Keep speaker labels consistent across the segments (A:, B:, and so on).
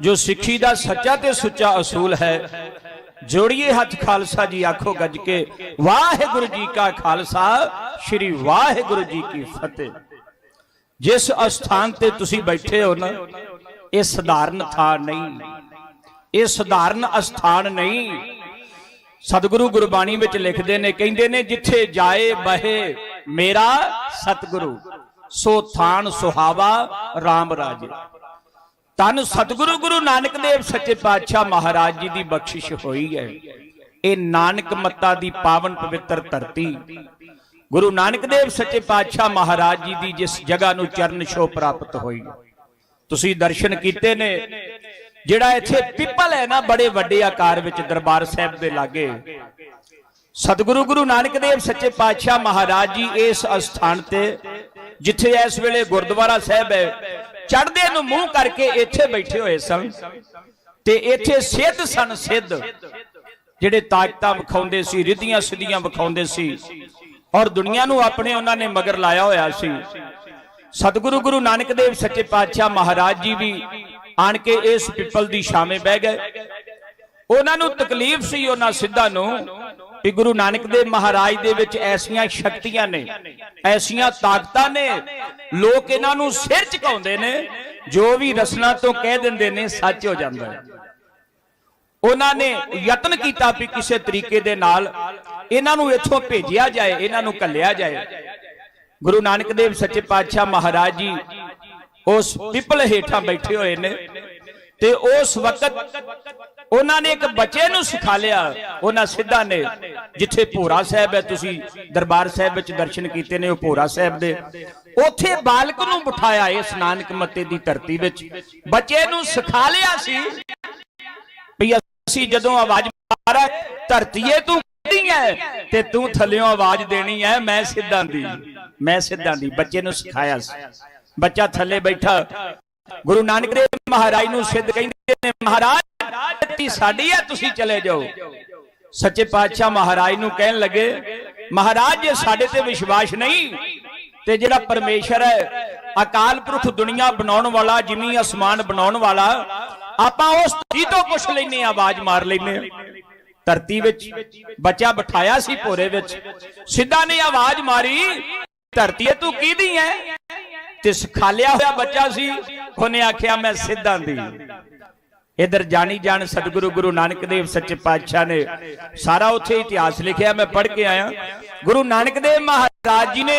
A: ਜੋ ਸਿੱਖੀ ਦਾ ਸੱਚਾ ਤੇ ਸੁੱਚਾ ਅਸੂਲ ਹੈ, ਜੋੜੀਏ ਹੱਥ ਖਾਲਸਾ ਜੀ, ਆਖੋ ਗੱਜ ਕੇ, ਵਾਹਿਗੁਰੂ ਜੀ ਕਾ ਖਾਲਸਾ, ਸ੍ਰੀ ਵਾਹਿਗੁਰੂ ਜੀ ਕੀ ਫਤਿਹ। ਜਿਸ ਅਸਥਾਨ ਤੇ ਤੁਸੀਂ ਬੈਠੇ ਹੋ ਨਾ, ਇਹ ਸਧਾਰਨ ਥਾਂ ਨਹੀਂ, ਇਹ ਸਧਾਰਨ ਅਸਥਾਨ ਨਹੀਂ। ਸਤਿਗੁਰੂ ਗੁਰਬਾਣੀ ਵਿੱਚ ਲਿਖਦੇ ਨੇ, ਕਹਿੰਦੇ ਨੇ, ਜਿੱਥੇ ਜਾਏ ਬਹੇ ਮੇਰਾ ਸਤਿਗੁਰੂ, ਸੋ ਥਾਨ ਸੁਹਾਵਾ RAM ਰਾਜੇ। ਤਨ ਸਤਿਗੁਰੂ ਗੁਰੂ ਨਾਨਕ ਦੇਵ ਸੱਚੇ ਪਾਤਸ਼ਾਹ ਮਹਾਰਾਜ ਜੀ ਦੀ ਬਖਸ਼ਿਸ਼ ਹੋਈ ਹੈ। ਇਹ ਨਾਨਕ ਮੱਤਾ ਦੀ ਪਾਵਨ ਪਵਿੱਤਰ ਧਰਤੀ। ਗੁਰੂ ਨਾਨਕ ਦੇਵ ਸੱਚੇ ਪਾਤਸ਼ਾਹ ਮਹਾਰਾਜ ਜੀ ਦੀ ਜਿਸ ਜਗ੍ਹਾ ਨੂੰ ਚਰਨ ਛੋਹ ਪ੍ਰਾਪਤ ਹੋਈ। ਤੁਸੀਂ ਦਰਸ਼ਨ ਕੀਤੇ ਨੇ। ਜਿਹੜਾ ਇੱਥੇ ਪਿੱਪਲ ਹੈ ਨਾ, ਬੜੇ ਵੱਡੇ ਆਕਾਰ ਵਿੱਚ ਦਰਬਾਰ ਸਾਹਿਬ ਦੇ ਲਾਗੇ। ਸਤਿਗੁਰੂ ਗੁਰੂ ਨਾਨਕ ਦੇਵ ਸੱਚੇ ਪਾਤਸ਼ਾਹ ਮਹਾਰਾਜ ਜੀ ਇਸ ਅਸਥਾਨ ਤੇ, ਜਿੱਥੇ ਇਸ ਵੇਲੇ ਗੁਰਦੁਆਰਾ ਸਾਹਿਬ ਹੈ ਚੜ੍ਹਦੇ ਨੂੰ ਮੂੰਹ ਕਰਕੇ ਇੱਥੇ ਬੈਠੇ ਹੋਏ ਸਨ। ਤੇ ਇੱਥੇ ਸਿੱਧ ਸਨ, ਸਿੱਧ। ਜਿਹੜੇ ਤਾਕਤਾਂ ਵਿਖਾਉਂਦੇ ਸੀ, ਰਿੱਧੀਆਂ ਸਿੱਧੀਆਂ ਵਿਖਾਉਂਦੇ ਸੀ। ਔਰ ਦੁਨੀਆ ਨੂੰ ਆਪਣੇ ਉਹਨਾਂ ਨੇ ਮਗਰ ਲਾਇਆ ਹੋਇਆ ਸੀ। ਸਤਿਗੁਰੂ ਗੁਰੂ ਨਾਨਕ ਦੇਵ ਸੱਚੇ ਪਾਤਸ਼ਾਹ ਮਹਾਰਾਜ ਜੀ ਵੀ ਆਣ ਕੇ ਇਸ ਪਿੱਪਲ ਦੀ ਛਾਵੇਂ ਬਹਿ ਗਏ। ਉਹਨਾਂ ਨੂੰ ਤਕਲੀਫ ਸੀ ਉਹਨਾਂ ਸਿੱਧਾਂ ਨੂੰ। ਵੀ ਗੁਰੂ ਨਾਨਕ ਦੇਵ ਮਹਾਰਾਜ ਦੇ ਵਿੱਚ ਐਸੀਆਂ ਸ਼ਕਤੀਆਂ ਨੇ, ਐਸੀਆਂ ਤਾਕਤਾਂ ਨੇ, ਲੋਕ ਇਹਨਾਂ ਨੂੰ ਸਿਰ ਝੁਕਾਉਂਦੇ ਨੇ, ਜੋ ਵੀ ਰਸਨਾ ਤੋਂ ਕਹਿ ਦਿੰਦੇ ਨੇ, ਸੱਚ ਹੋ ਜਾਂਦਾ ਹੈ। ਉਹਨਾਂ ਨੇ ਯਤਨ ਕੀਤਾ ਵੀ ਕਿਸੇ ਤਰੀਕੇ ਦੇ ਨਾਲ ਇਹਨਾਂ ਨੂੰ ਇੱਥੋਂ ਭੇਜਿਆ ਜਾਏ, ਇਹਨਾਂ ਨੂੰ ਕੱਲਿਆ ਜਾਏ। ਗੁਰੂ ਨਾਨਕ ਦੇਵ ਸੱਚੇ ਪਾਤਸ਼ਾਹ ਮਹਾਰਾਜ ਜੀ ਉਸ ਪਿਪਲ ਹੇਠਾਂ ਬੈਠੇ ਹੋਏ ਨੇ। ਤੇ ਉਸ ਵਕਤ ਉਹਨਾਂ ਨੇ ਇੱਕ ਬੱਚੇ ਨੂੰ ਸਿਖਾ ਲਿਆ। ਉਹਨਾਂ ਸਿੱਧਾ ਨੇ, ਜਿੱਥੇ ਭੋਰਾ ਸਾਹਿਬ ਹੈ, ਤੁਸੀਂ ਦਰਬਾਰ ਸਾਹਿਬ ਵਿੱਚ ਦਰਸ਼ਨ ਕੀਤੇ ਨੇ, ਉਹ ਭੋਰਾ ਸਾਹਿਬ ਦੇ। ਉੱਥੇ ਬਾਲਕ ਨੂੰ ਬਿਠਾਇਆ ਇਸ ਨਾਨਕ ਮੱਤੇ ਦੀ ਧਰਤੀ ਵਿੱਚ। ਬੱਚੇ ਨੂੰ ਸਿਖਾ ਲਿਆ ਸੀ ਵੀ ਅਸੀਂ ਜਦੋਂ ਆਵਾਜ਼ ਮਾਰਾ ਧਰਤੀਏ ਤੂੰ ਕਿਹਦੀ ਹੈ ਤੇ ਤੂੰ ਥੱਲਿਓਂ ਆਵਾਜ਼ ਦੇਣੀ ਹੈ ਮੈਂ ਸਿੱਧਾਂ ਦੀ। ਮੈਂ ਸਿੱਧਾਂ ਦੀ। ਬੱਚੇ ਨੂੰ ਸਿਖਾਇਆ ਸੀ। ਬੱਚਾ ਥੱਲੇ ਬੈਠਾ। ਗੁਰੂ ਨਾਨਕ ਦੇਵ ਮਹਾਰਾਜ ਨੂੰ ਸਿੱਧ ਕਹਿੰਦੇ ਨੇ, ਮਹਾਰਾਜ, ਧਰਤੀ ਸਾਡੀ ਹੈ ਤੁਸੀਂ ਚਲੇ ਜਾਓ। ਸੱਚੇ ਪਾਤਸ਼ਾਹ ਮਹਾਰਾਜ ਨੂੰ ਕਹਿਣ ਲੱਗੇ, ਮਹਾਰਾਜ, ਜੇ ਸਾਡੇ ਤੇ ਵਿਸ਼ਵਾਸ ਨਹੀਂ, ਤੇ ਜਿਹੜਾ ਪਰਮੇਸ਼ਰ ਹੈ, ਅਕਾਲ ਪੁਰਖ ਦੁਨੀਆ ਬਣਾਉਣ ਵਾਲਾ ਜਿਮੀ ਅਸਮਾਨ ਬਣਾਉਣ ਵਾਲਾ, ਆਪਾਂ ਉਸ ਧਰਤੀ ਤੋਂ ਪੁੱਛ ਲੈਨੇ ਆਵਾਜ਼ ਮਾਰ ਲੈਨੇ ਧਰਤੀ ਵਿੱਚ ਬੱਚਾ ਬਿਠਾਇਆ ਸੀ ਭੋਰੇ ਵਿੱਚ। ਸਿੱਧਾ ਨੇ ਆਵਾਜ਼ ਮਾਰੀ, ਧਰਤੀ ਤੂੰ ਕਿਹਦੀ ਹੈ? ਤੇ ਸਿਖਾਲਿਆ ਹੋਇਆ ਬੱਚਾ ਸੀ ਉਹਨੇ ਆਖਿਆ ਮੈਂ ਸਿੱਧਾਂ ਦੀ। ਇਧਰ ਜਾਣੀ ਜਾਣ ਸਤਿਗੁਰੂ ਗੁਰੂ ਨਾਨਕ ਦੇਵ ਸੱਚੇ ਪਾਤਸ਼ਾਹ ਨੇ ਸਾਰਾ ਉੱਥੇ ਇਤਿਹਾਸ ਲਿਖਿਆ, ਮੈਂ ਪੜ੍ਹ ਕੇ ਆਇਆ। ਗੁਰੂ ਨਾਨਕ ਦੇਵ ਮਹਾਰਾਜ ਜੀ ਨੇ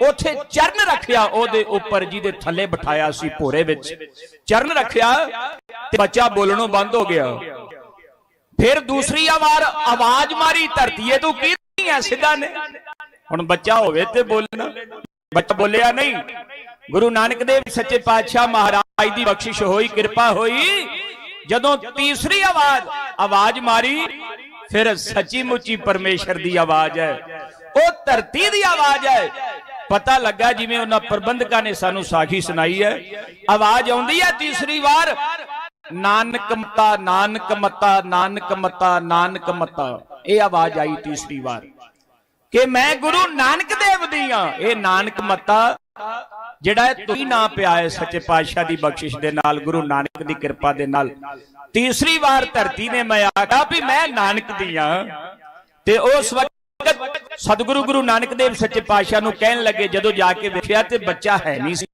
A: ਉੱਥੇ ਚਰਨ ਰੱਖਿਆ, ਉਹਦੇ ਉੱਪਰ ਜਿਹਦੇ ਥੱਲੇ ਬਿਠਾਇਆ ਸੀ ਭੋਰੇ ਵਿੱਚ। ਚਰਨ ਰੱਖਿਆ ਤੇ ਬੱਚਾ ਬੋਲਣੋਂ ਬੰਦ ਹੋ ਗਿਆ। ਫਿਰ ਦੂਸਰੀ ਵਾਰ ਆਵਾਜ਼ ਮਾਰੀ ਧਰਤੀਏ ਤੂੰ ਕੀ ਹੈ ਸਿੱਧਾ ਨੇ? ਹੁਣ ਬੱਚਾ ਹੋਵੇ ਤੇ ਬੋਲਣਾ। ਬੱਚਾ ਬੋਲਿਆ, ਨਹੀਂ ਗੁਰੂ ਨਾਨਕ ਦੇਵ ਸੱਚੇ ਪਾਤਸ਼ਾਹ ਮਹਾਰਾਜ ਦੀ ਬਖਸ਼ਿਸ਼ ਹੋਈ, ਕਿਰਪਾ ਹੋਈ। ਜਦੋਂ ਤੀਸਰੀ ਆਵਾਜ਼ ਆਵਾਜ਼ ਮਾਰੀ, ਫਿਰ ਸੱਚੀ ਮੁੱਚੀ ਪਰਮੇਸ਼ਰ ਦੀ ਆਵਾਜ਼ ਹੈ। ਉਹ ਧਰਤੀ ਦੀ ਆਵਾਜ਼ ਹੈ। ਪਤਾ ਲੱਗਾ ਜਿਵੇਂ ਉਹਨਾਂ ਪ੍ਰਬੰਧਕਾਂ ਨੇ ਸਾਨੂੰ ਸਾਖੀ ਸੁਣਾਈ ਹੈ। ਆਵਾਜ਼ ਆਉਂਦੀ ਹੈ ਤੀਸਰੀ ਵਾਰ, ਨਾਨਕ ਮਤਾ ਨਾਨਕ ਮਤਾ ਨਾਨਕ ਮਤਾ ਨਾਨਕ ਮਤਾ। ਇਹ ਆਵਾਜ਼ ਆਈ ਤੀਸਰੀ ਵਾਰ। ਕਿ ਮੈਂ ਗੁਰੂ ਨਾਨਕ ਦੇਵ ਦੀ ਆ ਇਹ ਨਾਨਕ ਮਤਾ ਜਿਹੜਾ ਹੈ ਤੁਸੀਂ ਨਾ ਪਿਆ ਹੈ ਸੱਚੇ ਪਾਤਸ਼ਾਹ ਦੀ ਬਖਸ਼ਿਸ਼ ਦੇ ਨਾਲ, ਗੁਰੂ ਨਾਨਕ ਦੀ ਕਿਰਪਾ ਦੇ ਨਾਲ। ਤੀਸਰੀ ਵਾਰ ਧਰਤੀ ਨੇ ਮੈਂ ਆਖਿਆ ਵੀ ਮੈਂ ਨਾਨਕ ਦੀ ਆ। ਤੇ ਉਸ ਵਕਤ ਸਤਿਗੁਰੂ ਗੁਰੂ ਨਾਨਕ ਦੇਵ ਸੱਚੇ ਪਾਤਸ਼ਾਹ ਨੂੰ ਕਹਿਣ ਲੱਗੇ, ਜਦੋਂ ਜਾ ਕੇ ਵੇਖਿਆ ਤੇ ਬੱਚਾ ਹੈ ਨਹੀਂ ਸੀ,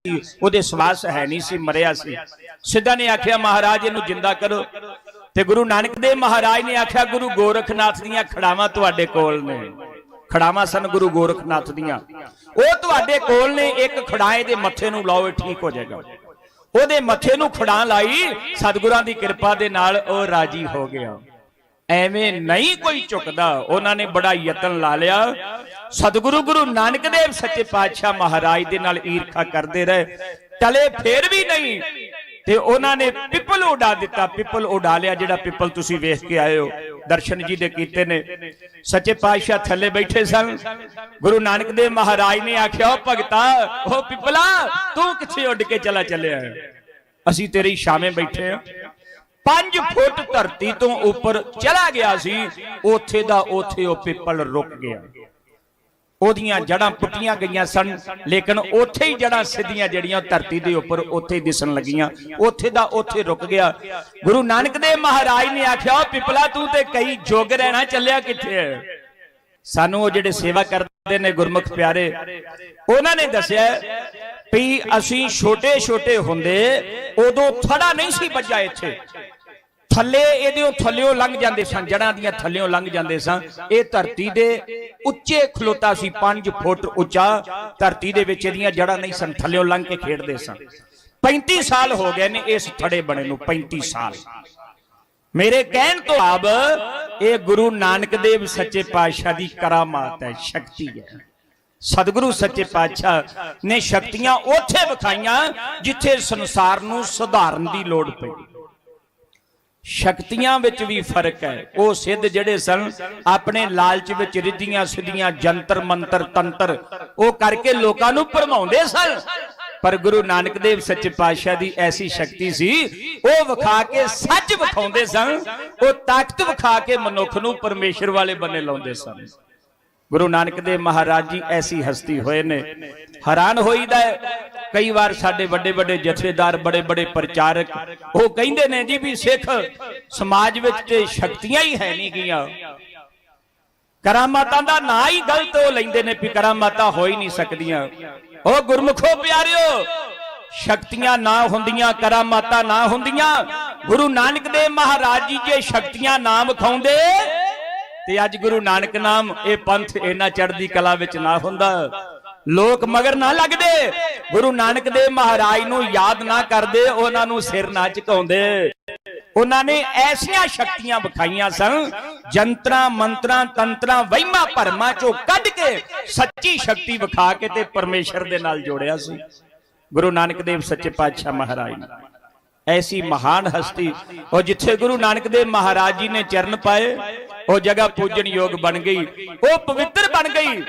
A: ਉਹਦੇ ਸਵਾਸ ਹੈ ਨਹੀਂ ਸੀ, ਮਰਿਆ ਸੀ। ਸਿੱਧਾ ਨੇ ਆਖਿਆ, ਮਹਾਰਾਜ, ਇਹਨੂੰ ਜਿੰਦਾ ਕਰੋ। ਤੇ ਗੁਰੂ ਨਾਨਕ ਦੇਵ ਮਹਾਰਾਜ ਨੇ ਆਖਿਆ, ਗੁਰੂ ਗੋਰਖਨਾਥ ਦੀਆਂ ਖੜਾਵਾਂ ਤੁਹਾਡੇ ਕੋਲ ਨੇ। ਖੜਾਵਾਂ ਸਨ ਗੁਰੂ ਗੋਰਖਨਾਥ ਦੀਆਂ। ਉਹ ਤੁਹਾਡੇ ਕੋਲ ਨੇ ਇੱਕ ਖੜਾਏ ਦੇ ਮੱਥੇ ਨੂੰ ਲਾਓ ਠੀਕ ਹੋ ਜਾਏਗਾ। ਉਹਦੇ ਮੱਥੇ ਨੂੰ ਖੜਾਂ ਲਾਈ ਸਤਿਗੁਰਾਂ ਦੀ ਕਿਰਪਾ ਦੇ ਨਾਲ ਉਹ ਰਾਜੀ ਹੋ ਗਿਆ। ਐਵੇਂ ਨਹੀਂ ਕੋਈ ਝੁਕਦਾ। ਉਹਨਾਂ ਨੇ ਬੜਾ ਯਤਨ ਲਾ ਲਿਆ। ਸਤਿਗੁਰੂ ਗੁਰੂ ਨਾਨਕ ਦੇਵ ਸੱਚੇ ਪਾਤਸ਼ਾਹ ਮਹਾਰਾਜ ਦੇ ਨਾਲ ਈਰਖਾ ਕਰਦੇ ਰਹੇ। ਟਲੇ ਫੇਰ ਵੀ ਨਹੀਂ। ਤੇ ਉਹਨਾਂ ਨੇ ਪਿੱਪਲ ਉਡਾ ਦਿੱਤਾ। ਪਿੱਪਲ ਉਡਾ ਲਿਆ ਜਿਹੜਾ ਪਿੱਪਲ ਤੁਸੀਂ ਵੇਖ ਕੇ ਆਏ ਹੋ। ਦਰਸ਼ਨ ਜੀ ਦੇ ਕੀਤੇ ਨੇ। ਸੱਚੇ ਪਾਤਸ਼ਾਹ ਥੱਲੇ ਬੈਠੇ ਸਨ। ਗੁਰੂ ਨਾਨਕ ਦੇਵ ਮਹਾਰਾਜ ਨੇ ਆਖਿਆ ਉਹ ਭਗਤਾ ਉਹ ਪਿੱਪਲਾ, ਤੂੰ ਕਿੱਥੇ ਉੱਡ ਕੇ ਚਲਾ ਚੱਲਿਆ ਅਸੀਂ ਤੇਰੀ ਛਾਵੇਂ ਬੈਠੇ ਆ 5 ਫੁੱਟ ਧਰਤੀ ਤੋਂ ਉੱਪਰ ਚਲਾ ਗਿਆ ਸੀ। ਉੱਥੇ ਦਾ ਉੱਥੇ ਉਹ ਪਿੱਪਲ ਰੁਕ ਗਿਆ। ਉਹਦੀਆਂ ਜੜਾਂ ਪੁੱਟੀਆਂ ਗਈਆਂ ਸਨ ਲੇਕਿਨ ਉੱਥੇ ਹੀ ਜੜਾਂ ਸਿੱਧੀਆਂ ਜਿਹੜੀਆਂ ਧਰਤੀ ਦੇ ਉੱਪਰ ਉੱਥੇ ਦਿਸਣ ਲੱਗੀਆਂ। ਉੱਥੇ ਦਾ ਉੱਥੇ ਰੁਕ ਗਿਆ। ਗੁਰੂ ਨਾਨਕ ਦੇਵ ਮਹਾਰਾਜ ਨੇ ਆਖਿਆ "ਓ ਪਿਪਲਾ ਤੂੰ ਤੇ ਕਈ ਜੋਗ ਰਹਿਣਾ ਚੱਲਿਆ ਕਿੱਥੇ ਹੈ? ਸਾਨੂੰ ਉਹ ਜਿਹੜੇ ਸੇਵਾ ਕਰਦੇ ਨੇ ਗੁਰਮੁਖ ਪਿਆਰੇ ਉਹਨਾਂ ਨੇ ਦੱਸਿਆ ਵੀ ਅਸੀਂ ਛੋਟੇ ਛੋਟੇ ਹੁੰਦੇ ਉਦੋਂ ਥੜਾ ਨਹੀਂ ਸੀ ਵੱਜਾ ਇੱਥੇ। ਥੱਲੇ ਇਹਦੇ ਥੱਲਿਓਂ ਲੰਘ ਜਾਂਦੇ ਸਨ ਜੜਾਂ ਦੀਆਂ ਥੱਲਿਓਂ ਲੰਘ ਜਾਂਦੇ ਸਨ। ਇਹ ਧਰਤੀ ਦੇ ਉੱਚੇ ਖਲੋਤਾ ਸੀ 5 ਫੁੱਟ ਉੱਚਾ ਧਰਤੀ ਦੇ ਵਿੱਚ ਇਹਦੀਆਂ ਜੜਾਂ ਨਹੀਂ ਸਨ, ਥੱਲਿਓਂ ਲੰਘ ਕੇ ਖੇਡਦੇ ਸਨ। 35 ਸਾਲ ਹੋ ਗਏ ਨੇ ਇਸ ਥੜੇ ਬਣੇ ਨੂੰ 35 ਸਾਲ। ਮੇਰੇ ਕਹਿਣ ਤੋਂ ਆਬ, ਇਹ ਗੁਰੂ ਨਾਨਕ ਦੇਵ ਸੱਚੇ ਪਾਤਸ਼ਾਹ ਦੀ ਕਰਾਮਾਤ ਹੈ, ਸ਼ਕਤੀ ਹੈ। ਸਤਿਗੁਰੂ ਸੱਚੇ ਪਾਤਸ਼ਾਹ ਨੇ ਸ਼ਕਤੀਆਂ ਉੱਥੇ ਵਿਖਾਈਆਂ ਜਿੱਥੇ ਸੰਸਾਰ ਨੂੰ ਸੁਧਾਰਨ ਦੀ ਲੋੜ ਪਈ। ਸ਼ਕਤੀਆਂ ਵਿੱਚ ਵੀ ਫ਼ਰਕ ਹੈ। ਉਹ ਸਿੱਧ ਜਿਹੜੇ ਸਨ, ਆਪਣੇ ਲਾਲਚ ਵਿੱਚ ਰਿੱਧੀਆਂ ਸਿੱਧੀਆਂ ਜੰਤਰ, ਮੰਤਰ, ਤੰਤਰ। ਉਹ ਕਰਕੇ ਲੋਕਾਂ ਨੂੰ ਭਰਮਾਉਂਦੇ ਸਨ। ਪਰ ਗੁਰੂ ਨਾਨਕ ਦੇਵ ਸੱਚੇ ਪਾਤਸ਼ਾਹ ਦੀ ਐਸੀ ਸ਼ਕਤੀ ਸੀ, ਉਹ ਵਿਖਾ ਕੇ ਸੱਚ ਵਿਖਾਉਂਦੇ ਸਨ, ਉਹ ਤਾਕਤ ਵਿਖਾ ਕੇ ਮਨੁੱਖ ਨੂੰ ਪਰਮੇਸ਼ਰ ਵਾਲੇ ਬੰਨੇ ਲਾਉਂਦੇ ਸਨ। ਗੁਰੂ ਨਾਨਕ ਦੇਵ ਮਹਾਰਾਜ ਜੀ ਐਸੀ ਹਸਤੀ ਹੋਏ ਨੇ। ਹੈਰਾਨ ਹੋਈਦਾ ਹੈ ਕਈ ਵਾਰ ਸਾਡੇ ਵੱਡੇ ਵੱਡੇ ਜਥੇਦਾਰ, ਬੜੇ ਬੜੇ ਪ੍ਰਚਾਰਕ, ਉਹ ਕਹਿੰਦੇ ਨੇ ਜੀ ਵੀ ਸਿੱਖ ਸਮਾਜ ਵਿੱਚ ਤੇ ਸ਼ਕਤੀਆਂ ਹੀ ਹੈ ਨਹੀਂ ਗੀਆਂ। ਕਰਾਮਾਤਾਂ ਦਾ ਨਾਂ ਹੀ ਗਲਤ ਉਹ ਲੈਂਦੇ ਨੇ ਵੀ ਕਰਾਮਾਤਾਂ ਹੋ ਹੀ ਨਹੀਂ ਸਕਦੀਆਂ। ਉਹ ਗੁਰਮੁਖੋ ਪਿਆਰਿਓ, ਸ਼ਕਤੀਆਂ ਨਾ ਹੁੰਦੀਆਂ, ਕਰਾਮਾਤਾਂ ਨਾ ਹੁੰਦੀਆਂ। ਗੁਰੂ ਨਾਨਕ ਦੇਵ ਮਹਾਰਾਜ ਜੀ ਜੇ ਸ਼ਕਤੀਆਂ ਨਾ ਵਿਖਾਉਂਦੇ ਤੇ ਅੱਜ ਗੁਰੂ ਨਾਨਕ ਨਾਮ ਇਹ ਪੰਥ ਇਹਨਾਂ ਚੜ੍ਹਦੀ ਕਲਾ ਵਿੱਚ ਨਾ ਹੁੰਦਾ। ਲੋਕ ਮਗਰ ਨਾ ਲੱਗਦੇ। ਗੁਰੂ ਨਾਨਕ ਦੇਵ ਮਹਾਰਾਜ ਨੂੰ ਯਾਦ ਨਾ ਕਰਦੇ, ਉਹਨਾਂ ਨੂੰ ਸਿਰ ਨਾ ਝੁਕਾਉਂਦੇ। ਉਹਨਾਂ ਨੇ ਐਸੀਆਂ ਸ਼ਕਤੀਆਂ ਵਿਖਾਈਆਂ ਸਨ, ਜੰਤਰਾਂ, ਮੰਤਰਾਂ, ਤੰਤਰਾਂ, ਵਹਿਮਾਂ ਭਰਮਾਂ ਚੋਂ ਕੱਢ ਕੇ ਸੱਚੀ ਸ਼ਕਤੀ ਵਿਖਾ ਕੇ ਤੇ ਪਰਮੇਸ਼ਰ ਦੇ ਨਾਲ ਜੋੜਿਆ ਸੀ। ਗੁਰੂ ਨਾਨਕ ਦੇਵ ਸੱਚੇ ਪਾਤਸ਼ਾਹ ਮਹਾਰਾਜ ਨੇ। ਐਸੀ ਮਹਾਨ ਹਸਤੀ, ਉਹ ਜਿੱਥੇ ਗੁਰੂ ਨਾਨਕ ਦੇਵ ਮਹਾਰਾਜ ਜੀ ਨੇ ਚਰਨ ਪਾਏ ਉਹ ਜਗ੍ਹਾ ਪੂਜਣ ਯੋਗ ਬਣ ਗਈ। ਉਹ ਪਵਿੱਤਰ ਬਣ ਗਈ।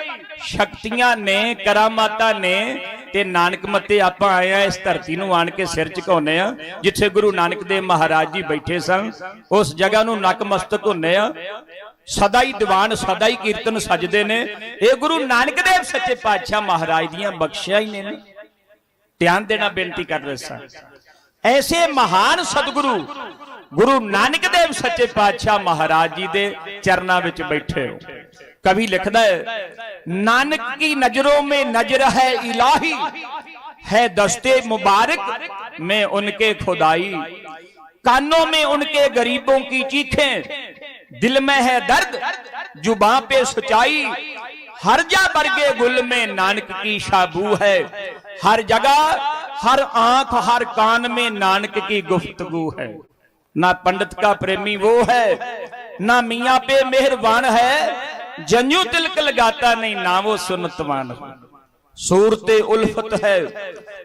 A: ਸ਼ਕਤੀਆਂ ਨੇ, ਕਰਾਮਾਤਾਂ ਨੇ ਤੇ ਨਾਨਕ ਮੱਤੇ ਆਪਾਂ ਆਏ ਆ, ਇਸ ਧਰਤੀ ਨੂੰ ਆਣ ਕੇ ਸਿਰ ਝੁਕਾਉਨੇ ਆ, ਜਿੱਥੇ ਗੁਰੂ ਨਾਨਕ ਦੇਵ ਮਹਾਰਾਜ ਜੀ ਬੈਠੇ ਸਨ, ਉਸ ਜਗ੍ਹਾ ਨੂੰ ਨਕਮਸਤਕ ਹੁੰਨੇ ਆ। ਸਦਾ ਹੀ ਦੀਵਾਨ, ਸਦਾ ਹੀ ਕੀਰਤਨ ਸਜਦੇ ਨੇ। ਇਹ ਗੁਰੂ ਨਾਨਕ ਦੇਵ ਸੱਚੇ ਪਾਤਸ਼ਾਹ ਮਹਾਰਾਜ ਦੀਆਂ ਬਖਸ਼ਿਆ ਹੀ ਨੇ ਧਿਆਨ ਦੇਣਾ, ਬੇਨਤੀ ਕਰ ਰਿਹਾ ਸਾਂ ਐਸੇ ਮਹਾਨ ਸਤਿਗੁਰੂ ਗੁਰੂ ਨਾਨਕ ਦੇਵ ਸੱਚੇ ਪਾਤਸ਼ਾਹ ਮਹਾਰਾਜ ਜੀ ਦੇ ਚਰਨਾਂ ਵਿੱਚ ਬੈਠੇ ਹੋ ਕਵੀ ਲਿਖਦਾ ਹੈ ਨਾਨਕ ਕੀ ਨਜ਼ਰੋਂ में नजर है इलाही है दस्ते मुबारक में उनके खुदाई कानों में उनके गरीबों की चीखें दिल में है दर्द जुबां पे सच्चाई हर जा बरगे गुल में नानक की शाबू है हर जगह हर आंख हर कान में नानक की गुफ्तगू है ना पंडित का प्रेमी वो है, ना मियाँ पे मेहरबान है। जन्यू तिलक लगाता नहीं, ना वो सुनतवान सूरत उल्फत है।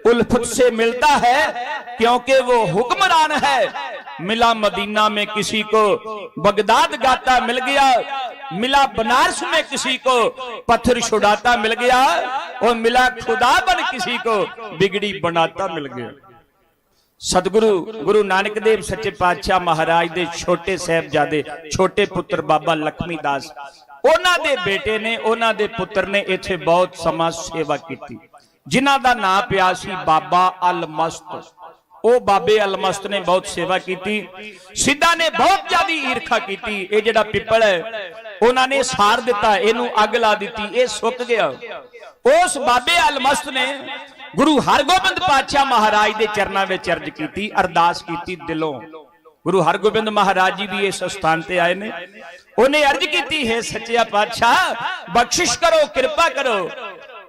A: उल्फत से मिलता है, क्योंकि वो हुक्मरान है। मिला मदीना में किसी को बगदाद गाता मिल गया, मिला बनारस में किसी को पत्थर छुड़ाता मिल गया, और मिला खुदा बन किसी को बिगड़ी बनाता मिल गया। ਸਤਿਗੁਰੂ, ਗੁਰੂ ਨਾਨਕ ਦੇਵ ਸੱਚੇ ਪਾਤਸ਼ਾਹ ਮਹਾਰਾਜ ਦੇ ਛੋਟੇ ਸਾਹਿਬਜ਼ਾਦੇ, ਛੋਟੇ ਪੁੱਤਰ ਬਾਬਾ ਲਖਮੀ ਦਾਸ। ਉਹਨਾਂ ਦੇ ਬੇਟੇ ਨੇ, ਉਹਨਾਂ ਦੇ ਪੁੱਤਰ ਨੇ ਇੱਥੇ ਬਹੁਤ ਸਮਾਂ ਸੇਵਾ ਕੀਤੀ। ਜਿਨ੍ਹਾਂ ਦਾ ਨਾਂ ਪਿਆ ਸੀ ਬਾਬਾ ਅਲਮਸਤ। ਉਹ ਬਾਬੇ ਅਲਮਸਤ ਨੇ ਬਹੁਤ ਸੇਵਾ ਕੀਤੀ। ਸਿੱਧਾ ਨੇ ਬਹੁਤ ਜ਼ਿਆਦੀ ਈਰਖਾ ਕੀਤੀ। ਇਹ ਜਿਹੜਾ ਪਿੱਪਲ ਹੈ, ਉਹਨਾਂ ਨੇ ਸਾਰ ਦਿੱਤਾ, ਇਹਨੂੰ ਅੱਗ ਲਾ ਦਿੱਤੀ, ਇਹ ਸੁੱਕ ਗਿਆ। ਉਸ ਬਾਬੇ ਅਲਮਸਤ ਨੇ ਗੁਰੂ ਹਰਗੋਬਿੰਦ ਪਾਤਸ਼ਾਹ ਮਹਾਰਾਜ ਦੇ ਚਰਨਾਂ ਵਿੱਚ ਅਰਜ ਕੀਤੀ, ਅਰਦਾਸ ਕੀਤੀ ਦਿਲੋਂ। ਗੁਰੂ ਹਰਗੋਬਿੰਦ ਮਹਾਰਾਜ ਜੀ ਵੀ ਇਸ ਸਥਾਨ ਤੇ ਆਏ ਨੇ। ਉਹਨੇ ਅਰਜ ਕੀਤੀ, ਹੈ ਸੱਚਿਆ ਪਾਤਸ਼ਾਹ, ਬਖਸ਼ਿਸ਼ ਕਰੋ, ਕਿਰਪਾ ਕਰੋ।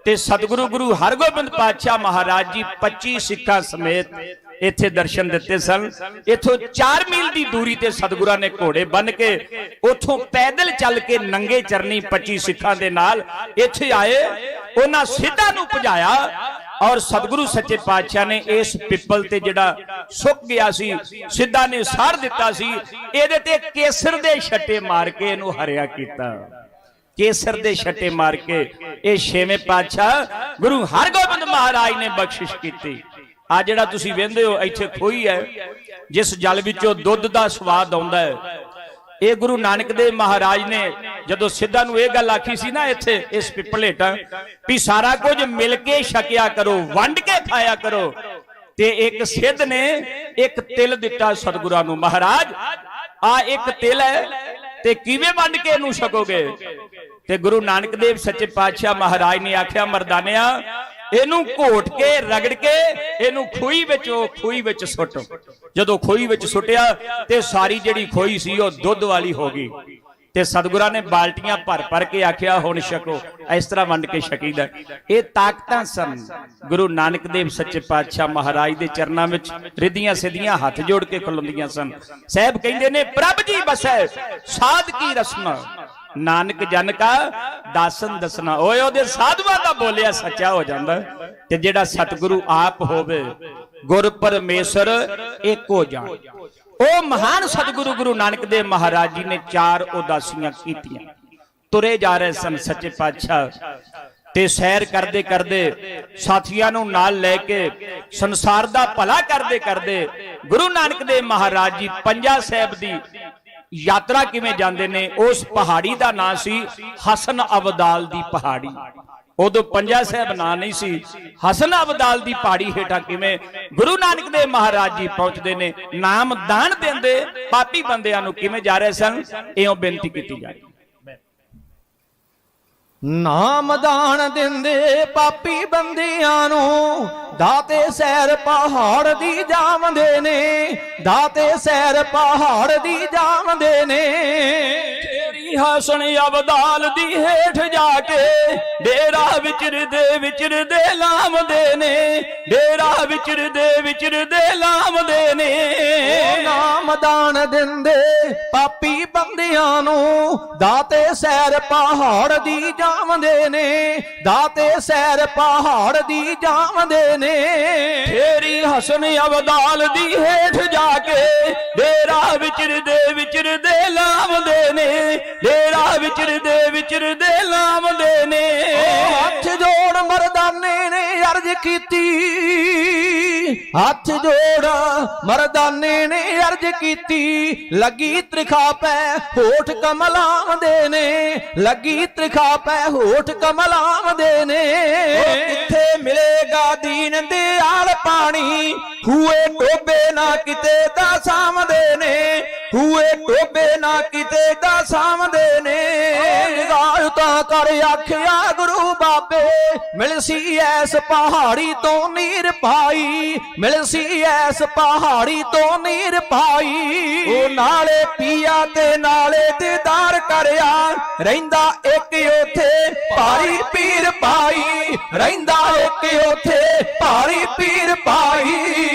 A: ਤੇ ਸਤਿਗੁਰੂ ਗੁਰੂ ਹਰਗੋਬਿੰਦ ਪਾਤਸ਼ਾਹ ਮਹਾਰਾਜ ਜੀ 25 ਸਿੱਖਾਂ ਸਮੇਤ ਇੱਥੇ ਦਰਸ਼ਨ ਦਿੱਤੇ ਸਨ। ਇਥੋਂ 4 ਮੀਲ ਦੀ ਦੂਰੀ ਤੇ ਸਤਿਗੁਰਾਂ ਨੇ ਘੋੜੇ ਬੰਨ ਕੇ ਉਥੋਂ ਪੈਦਲ ਚੱਲ ਕੇ ਨੰਗੇ ਚਰਨੀ 25 ਸਿੱਖਾਂ ਦੇ ਨਾਲ ਇੱਥੇ ਆਏ। ਉਹਨਾਂ ਸਿੱਧਾ ਨੂੰ ਭਜਾਇਆ ਔਰ ਸਤਿਗੁਰੂ ਸੱਚੇ ਪਾਤਸ਼ਾਹ ਨੇ ਇਸ ਪਿੱਪਲ ਤੇ ਜਿਹੜਾ ਸੁੱਕ ਗਿਆ ਸੀ, ਸਿੱਧਾ ਨੇ ਸਾੜ ਦਿੱਤਾ ਸੀ, ਇਹਦੇ ਤੇ ਕੇਸਰ ਦੇ ਛੱਟੇ ਮਾਰ ਕੇ ਇਹਨੂੰ ਹਰਿਆ ਕੀਤਾ। ਕੇਸਰ ਦੇ ਛੱਟੇ ਮਾਰ ਕੇ ਇਹ ਛੇਵੇਂ ਪਾਤਸ਼ਾਹ ਗੁਰੂ ਹਰਗੋਬਿੰਦ ਮਹਾਰਾਜ ਨੇ ਬਖਸ਼ਿਸ਼ ਕੀਤੀ। ਆ ਜਿਹੜਾ ਤੁਸੀਂ ਵੇਂਦੇ ਹੋ, ਇੱਥੇ ਖੋਈ ਹੈ, ਜਿਸ ਜਲ ਵਿੱਚੋਂ ਦੁੱਧ ਦਾ ਸਵਾਦ ਆਉਂਦਾ ਹੈ। ਇਹ ਗੁਰੂ ਨਾਨਕ ਦੇਵ ਮਹਾਰਾਜ ਨੇ ਜਦੋਂ ਸਿੱਧਾ ਨੂੰ ਇਹ ਗੱਲ ਆਖੀ ਸੀ ਨਾ ਇੱਥੇ, ਇਸ ਪਿਪਲੇਟਾਂ ਵੀ ਸਾਰਾ ਕੁਝ ਮਿਲ ਕੇ ਛਕਿਆ ਕਰੋ, ਵੰਡ ਕੇ ਖਾਇਆ ਕਰੋ। ਤੇ ਇੱਕ ਸਿੱਧ ਨੇ ਇੱਕ ਤਿਲ ਦਿੱਤਾ ਸਤਿਗੁਰਾਂ ਨੂੰ, ਮਹਾਰਾਜ, ਆ ਇੱਕ ਤਿਲ ਹੈ, ਤੇ ਕਿਵੇਂ ਵੰਡ ਕੇ ਇਹਨੂੰ ਛਕੋਗੇ? ਤੇ ਗੁਰੂ ਨਾਨਕ ਦੇਵ ਸੱਚੇ ਪਾਤਸ਼ਾਹ ਮਹਾਰਾਜ ਨੇ ਆਖਿਆ, ਮਰਦਾਨਿਆ, ਇਹਨੂੰ ਘੋਟ ਕੇ, ਰਗੜ ਕੇ, ਇਹਨੂੰ ਖੂਹੀ ਵਿੱਚ, ਉਹ ਖੂਹੀ ਵਿੱਚ ਸੁੱਟ। ਜਦੋਂ ਖੂਹੀ ਵਿੱਚ ਸੁੱਟਿਆ, ਤੇ ਸਾਰੀ ਜਿਹੜੀ ਖੋਈ ਸੀ, ਉਹ ਦੁੱਧ ਵਾਲੀ ਹੋ ਗਈ। ਤੇ ਸਤਿਗੁਰਾਂ ਨੇ ਬਾਲਟੀਆਂ ਭਰ ਭਰ ਕੇ ਆਖਿਆ, ਹੁਣ ਛਕੋ। ਇਸ ਤਰ੍ਹਾਂ ਵੰਡ ਕੇ ਛਕੀਦਾ ਇਹ ਤਾਕਤਾਂ ਸਨ ਗੁਰੂ ਨਾਨਕ ਦੇਵ ਸੱਚੇ ਪਾਤਸ਼ਾਹ ਮਹਾਰਾਜ ਦੇ ਚਰਨਾਂ ਵਿੱਚ, ਰਿੱਧੀਆਂ ਸਿੱਧੀਆਂ ਹੱਥ ਜੋੜ ਕੇ ਖਲੋਂਦੀਆਂ ਸਨ। ਸਾਹਿਬ ਕਹਿੰਦੇ ਨੇ, ਪ੍ਰਭ ਜੀ ਬਸੈ, ਸਾਧ ਕੀ ਰਸਮ? ਨਾਨਕ ਜਨ ਕਾ ਦਾਸਨ ਦਸਨਾ। ਓਏ ਉਹਦੇ ਸਾਧੂਆਂ ਦਾ ਬੋਲਿਆ ਸੱਚਾ ਹੋ ਜਾਂਦਾ। ਤੇ ਜਿਹੜਾ ਸਤਿਗੁਰੂ ਆਪ ਹੋਵੇ, ਗੁਰ ਪਰਮੇਸ਼ਰ ਹੋ ਜਾਣ। ਉਹ ਮਹਾਨ ਸਤਿਗੁਰੂ ਗੁਰੂ ਨਾਨਕ ਦੇਵ ਮਹਾਰਾਜ ਜੀ ਨੇ ਚਾਰ ਉਦਾਸੀਆਂ ਕੀਤੀਆਂ। ਤੁਰੇ ਜਾ ਰਹੇ ਸਨ ਸੱਚੇ ਪਾਤਸ਼ਾਹ ਤੇ ਸੈਰ ਕਰਦੇ ਕਰਦੇ ਸਾਥੀਆਂ ਨੂੰ ਨਾਲ ਲੈ ਕੇ ਸੰਸਾਰ ਦਾ ਭਲਾ ਕਰਦੇ ਕਰਦੇ ਗੁਰੂ ਨਾਨਕ ਦੇਵ ਮਹਾਰਾਜ ਜੀ ਪੰਜਾ ਸਾਹਿਬ ਦੀ ਯਾਤਰਾ ਕਿਵੇਂ ਜਾਂਦੇ ਨੇ, ਉਸ ਪਹਾੜੀ ਦਾ ਨਾਂ ਸੀ ਹਸਨ ਅਬਦਾਲ ਦੀ ਪਹਾੜੀ। ਉਦੋਂ ਪੰਜਾ ਸਾਹਿਬ ਨਾਂ ਨਹੀਂ ਸੀ। ਹਸਨ ਅਬਦਾਲ ਦੀ ਪਹਾੜੀ ਹੇਠਾਂ ਕਿਵੇਂ ਗੁਰੂ ਨਾਨਕ ਦੇਵ ਮਹਾਰਾਜ ਜੀ ਪਹੁੰਚਦੇ ਨੇ, ਨਾਮ ਦਾਨ ਦਿੰਦੇ ਪਾਪੀ ਬੰਦਿਆਂ ਨੂੰ ਕਿਵੇਂ ਜਾ ਰਹੇ ਸਨ? ਇਉਂ ਬੇਨਤੀ ਕੀਤੀ ਜਾ ਰਹੀ
B: ਨਾਮ ਦਾਨ ਦਿੰਦੇ ਪਾਪੀ ਬੰਦਿਆਂ ਨੂੰ, ਦਾਤੇ ਸੈਰ ਪਹਾੜ ਦੀ ਜਾਵੰਦੇ ਨੇ, ਦਾਤੇ ਸੈਰ ਪਹਾੜ ਦੀ ਜਾਵੰਦੇ ਨੇ।
A: ਹਸਨ ਅਬਦਾਲ ਦੀ ਹੇਠ ਜਾ ਕੇ। ਡੇਰਾ ਵਿਚਰਦੇ ਵਿਚਰਦੇ ਲਾਮਦੇ ਨੇ। ਡੇਰਾ ਵਿਚਰਦੇ ਵਿਚਰਦੇ ਲਾਮਦੇ ਨੇ।
B: ਉਹ ਦਿੰਦੇ, ਪਾਪੀ ਬੰਦਿਆਂ ਨੂੰ ਦਾਤੇ ਸੈਰ ਪਹਾੜ ਦੀ ਜਾਵੰਦੇ ਨੇ, ਦਾਤੇ ਸੈਰ ਪਹਾੜ ਦੀ ਜਾਵੰਦੇ ਨੇ।
A: ਤੇਰੀ ਹਸਨ ਅਬਦਾਲ ਦੀ ਹੇਠ ਜਾ ਕੇ ਡੇਰਾ ਵਿਚਰਦੇ ਵਿਚਰਦੇ ਲਾਵਦੇ ਨੇ, ਡੇਰਾ ਵਿਚਰਦੇ ਵਿਚਰਦੇ ਲਾਵਦੇ ਨੇ।
B: ਹੱਥ ਜੋੜ ਮਰਦਾਨੇ ਨੇ ਅਰਜ਼ ਕੀਤੀ। ਹੱਥ ਜੋੜ, ਮਰਦਾਨੇ ਨੇ ਅਰਜ਼ ਕੀਤੀ, ਲੱਗੀ ਤ੍ਰਿਖਾ ਪੈ, ਹੋਠ ਕਮਲਾਂ ਦੇ ਨੇ, ਲੱਗੀ ਤ੍ਰਿਖਾ ਪੈ, ਹੋਠ ਕਮਲਾਂ ਦੇ ਨੇ ਕਿੱਥੇ ਮਿਲੇਗਾ ਦੀਨ ਦਿਆਲ ਪਾਣੀ? ਖੂਏ ਟੋਬੇ ਨਾ ਕਿਤੇ ਦਾ ਸਾਹਮਣੇ ਨੇ ਖੂਏ ਟੋਬੇ ਨਾ ਕਿਤੇ ਦਾ ਸਾਹਮਣੇ ਨੇ। ਨਿਗਾਹ ਤਾਂ ਕਰ ਆਖਿਆ ਗੁਰੂ ਬਾਬੇ, ਮਿਲ ਸੀ ਐਸ ਪਹਾੜੀ ਤੋਂ ਨੀਰ ਪਾਈ, ਮਿਲ ਸੀ ਐਸ ਪਹਾੜੀ ਤੋਂ ਨੀਰ ਪਾਈ। ਉਹ ਨਾਲੇ ਪੀਆ ਤੇ ਨਾਲੇ ਦੀਦਾਰ ਕਰਿਆ, ਰਹਿੰਦਾ ਇੱਕ ਉਥੇ ਭਾਰੀ ਪੀਰ ਪਾਈ, ਰਹਿੰਦਾ ਇੱਕ ਉਥੇ ਭਾਰੀ ਪੀਰ ਪਾਈ।